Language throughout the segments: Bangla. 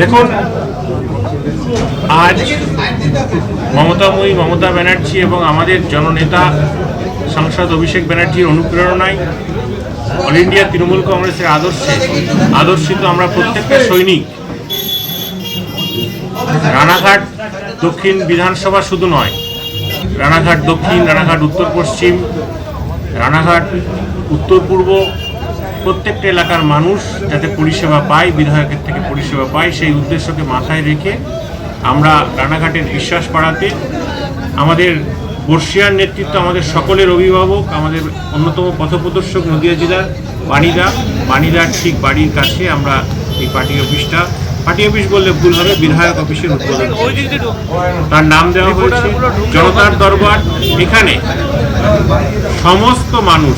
দেখুন, আজ মমতাময়ী মমতা ব্যানার্জি এবং আমাদের জননেতা সাংসদ অভিষেক ব্যানার্জির অনুপ্রেরণায় অল ইন্ডিয়া তৃণমূল কংগ্রেসের আদর্শে আদর্শিত আমরা প্রত্যেকটা সৈনিক। রানাঘাট দক্ষিণ বিধানসভা শুধু নয়, রানাঘাট দক্ষিণ, রানাঘাট উত্তর পশ্চিম, রানাঘাট উত্তর পূর্ব প্রত্যেকটা এলাকার মানুষ যাতে পরিষেবা পায়, বিধায়কের থেকে পরিষেবা পায়, সেই উদ্দেশ্যকে মাথায় রেখে আমরা রানাঘাটের বিশ্বাস বাড়াতে আমাদের বর্ষিয়ার নেতৃত্ব আমাদের সকলের অভিভাবক, আমাদের অন্যতম পথপ্রদর্শক নদিয়া জেলার বাণীদা। বাণীদার ঠিক বাড়ির কাছে আমরা এই পার্টি অফিসটা, পার্টি অফিস বললে ভুল হবে, বিধায়ক অফিসের উদ্বোধন তার নাম দেওয়া হয়েছে জনতার দরবার। এখানে সমস্ত মানুষ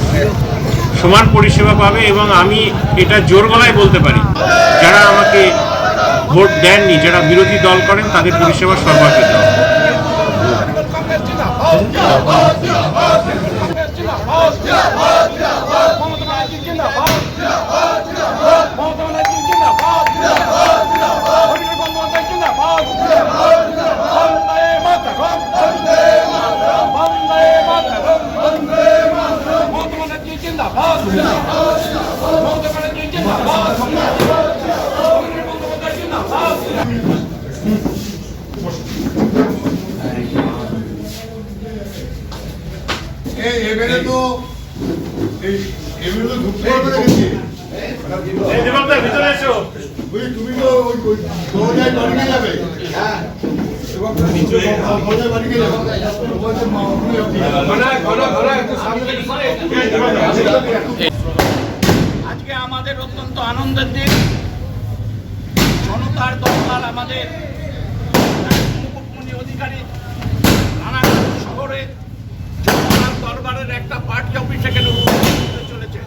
সমান পরিষেবা পাবে এবং আমি এটা জোর গলায় বলতে পারি। যারা আমাকে ভোট দেননি, যারা বিরোধী দল করেন, তাদের পরিষেবা সর্বাগ্রে দেওয়া এবারে তো এবারে তো ঢুকতে পারবে না গেছে। বলি তুমি তো ওই ওই দৌড়ায় বাড়ি নিয়ে যাবে। হ্যাঁ দৌড়ায় বাড়ি নিয়ে যাবে। আমাদের অত্যন্ত আনন্দের দিন। জনতার দরকার আমাদের মুকুটমণি অধিকারী রানাঘাট শহরে দরবারের একটা পার্টি অফিস এখানে চলেছে।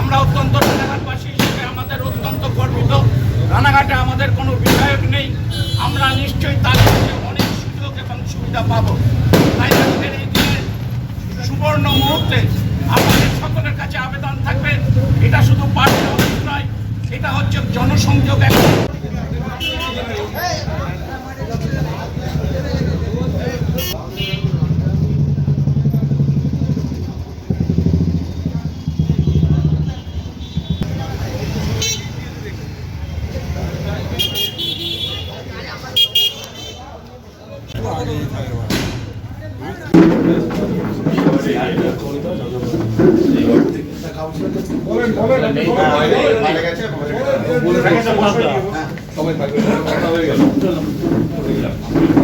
আমরা অত্যন্ত রানাঘাটবাসী হিসেবে আমাদের অত্যন্ত গর্বিত। রানাঘাটে আমাদের কোনো বিধায়ক নেই। আমরা নিশ্চয়ই কাছে অনেক সুযোগ এবং সুবিধা পাবো। তাই আজকের এই দিনে সুবর্ণ মুহূর্তে জনসংযোগ আগে হ্যাঁ। কাউন্সিলর